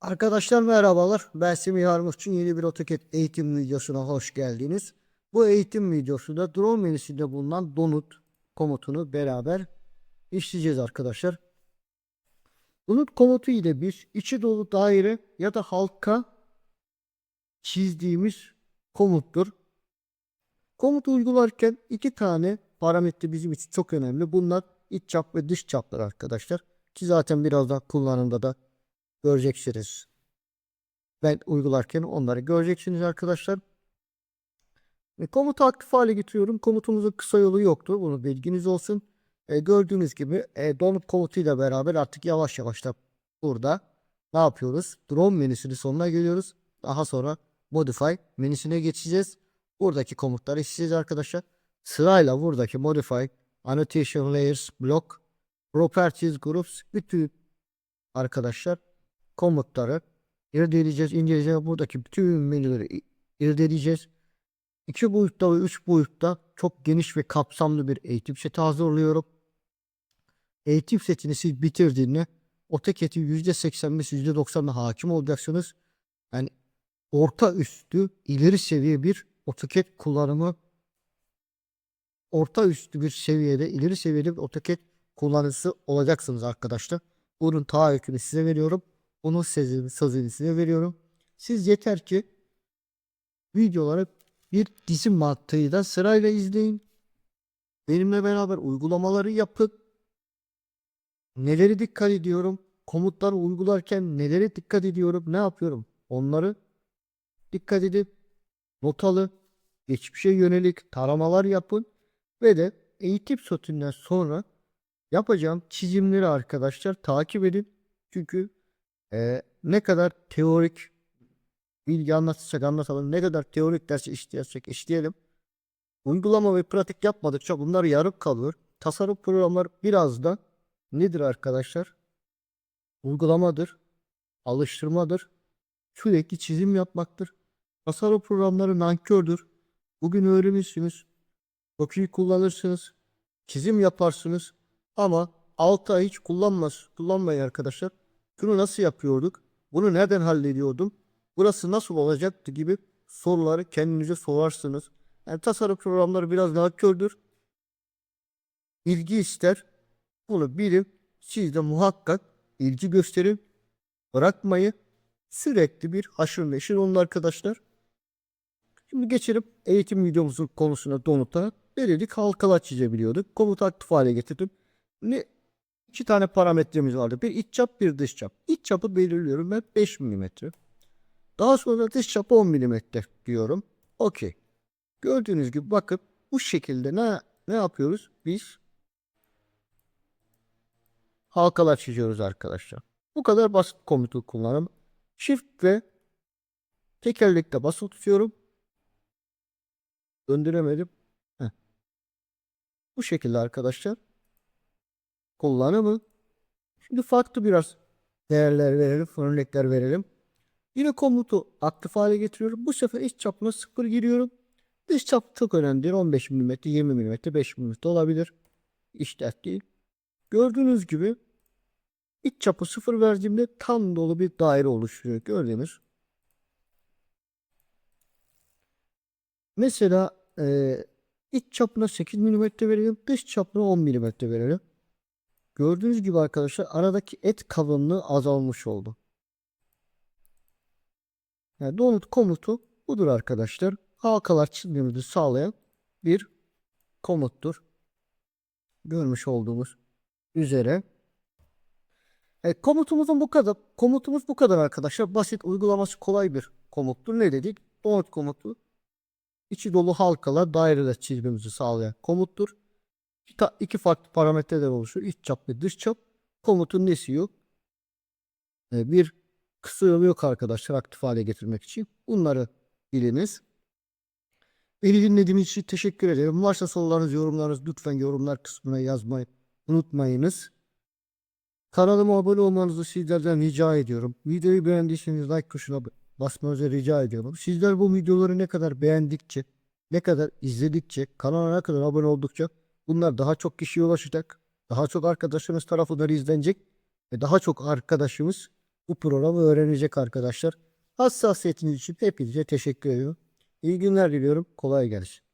Arkadaşlar merhabalar. Ben Semih Armutçu'nun yeni bir AutoCAD eğitim videosuna hoş geldiniz. Bu eğitim videosunda drone menüsünde bulunan donut komutunu beraber işleyeceğiz arkadaşlar. Donut komutu ile bir içi dolu daire ya da halka çizdiğimiz komuttur. Komutu uygularken iki tane parametre bizim için çok önemli. Bunlar iç çap ve dış çaplar arkadaşlar. Ki zaten birazdan kullanımda da göreceksiniz. Ben uygularken onları göreceksiniz arkadaşlar. Ve komutu aktif hale getiriyorum. Komutumuzun kısa yolu yoktur. Bunu bilginiz olsun. E, gördüğünüz gibi e, donut komutuyla beraber artık yavaş yavaş da burada ne yapıyoruz? Drone menüsünün sonuna geliyoruz. Daha sonra Modify menüsüne geçeceğiz. Buradaki komutları işleyeceğiz arkadaşlar. Sırayla buradaki Modify, Annotation Layers, Block, Properties Groups bütün arkadaşlar komutları irdeleyeceğiz, inceleyeceğiz. Buradaki bütün menüleri irdeleyeceğiz. İki boyutta ve üç boyutta çok geniş ve kapsamlı bir eğitim seti hazırlıyorum. Eğitim setini siz bitirdiğinde AutoCAD'in %85, %90'ına hakim olacaksınız. Yani orta üstü ileri seviye bir AutoCAD kullanımı orta üstü bir seviyede, ileri seviyede bir AutoCAD kullanıcısı olacaksınız arkadaşlar. Bunun taahhütünü size veriyorum. Sözünü, sözünü size veriyorum. Siz yeter ki videoları bir dizi mantığıyla sırayla izleyin. Benimle beraber uygulamaları yapın. Neleri dikkat ediyorum? Komutları uygularken nelere dikkat ediyorum? Ne yapıyorum? Onları dikkat edip not alın. Geçmişe yönelik taramalar yapın. Ve de eğitim sotünden sonra yapacağım çizimleri arkadaşlar takip edin. Çünkü eee, ne kadar teorik bilgi anlatırsak anlatalım, ne kadar teorik dersi işlersek işleyelim. Uygulama ve pratik yapmadıkça bunlar yarım kalıyor. Tasarım programları biraz da nedir arkadaşlar? Uygulamadır, alıştırmadır, sürekli çizim yapmaktır. Tasarım programları nankördür. Bugün öğrenirsiniz, çok kullanırsınız, çizim yaparsınız ama 6 ay hiç kullanmaz, kullanmayın arkadaşlar. Şunu nasıl yapıyorduk? Bunu nereden hallediyordum? Burası nasıl olacaktı gibi soruları kendinize sorarsınız. Yani tasarım programları biraz daha kördür. İlgi ister. Bunu bilin. Siz de muhakkak ilgi gösterin. Bırakmayın. Sürekli bir haşır neşir olun arkadaşlar. Şimdi geçelim eğitim videomuzun konusuna donuta. Belirlik halkalar çizebiliyorduk. Komutu aktif hale getirdim. Ne iki tane parametremiz vardı. Bir iç çap, bir dış çap. İç çapı belirliyorum ben 5 mm. Daha sonra dış çapı 10 mm diyorum. Okey. Gördüğünüz gibi bakın bu şekilde ne ne yapıyoruz? Biz halkalar çiziyoruz arkadaşlar. Bu kadar basit komutu kullanım. Shift ve tekerlekle basılı tutuyorum. Döndüremedim. Heh. Bu şekilde arkadaşlar. Kullanımı. Şimdi farklı biraz değerler verelim, örnekler verelim. Yine komutu aktif hale getiriyorum. Bu sefer iç çapına 0 giriyorum. Dış çap çok önemli değil. 15 mm, 20 mm, 5 mm olabilir. İş dert değil. Gördüğünüz gibi iç çapı 0 verdiğimde tam dolu bir daire oluşturuyor. Gördüğünüz. Mesela eee iç çapına 8 mm verelim. Dış çapına 10 mm verelim. Gördüğünüz gibi arkadaşlar aradaki et kalınlığı azalmış oldu. Yani donut komutu budur arkadaşlar. Halkalar çizmemizi sağlayan bir komuttur. Görmüş olduğumuz üzere. Evet, komutumuzun bu kadar. Komutumuz bu kadar arkadaşlar. Basit uygulaması kolay bir komuttur. Ne dedik? Donut komutu. içi dolu halkalar daireler çizmemizi sağlayan komuttur. İki, iki farklı parametreden oluşur. İç çap ve dış çap. Komutun nesi yok? Ee, bir yolu yok arkadaşlar aktif hale getirmek için. Bunları biliniz. Beni dinlediğiniz için teşekkür ederim. Varsa sorularınız, yorumlarınız lütfen yorumlar kısmına yazmayı unutmayınız. Kanalıma abone olmanızı sizlerden rica ediyorum. Videoyu beğendiyseniz like tuşuna basmanızı rica ediyorum. Sizler bu videoları ne kadar beğendikçe, ne kadar izledikçe, kanala ne kadar abone oldukça bunlar daha çok kişiye ulaşacak. Daha çok arkadaşınız tarafından izlenecek ve daha çok arkadaşımız bu programı öğrenecek arkadaşlar. Hassasiyetiniz için hepinize teşekkür ediyorum. İyi günler diliyorum. Kolay gelsin.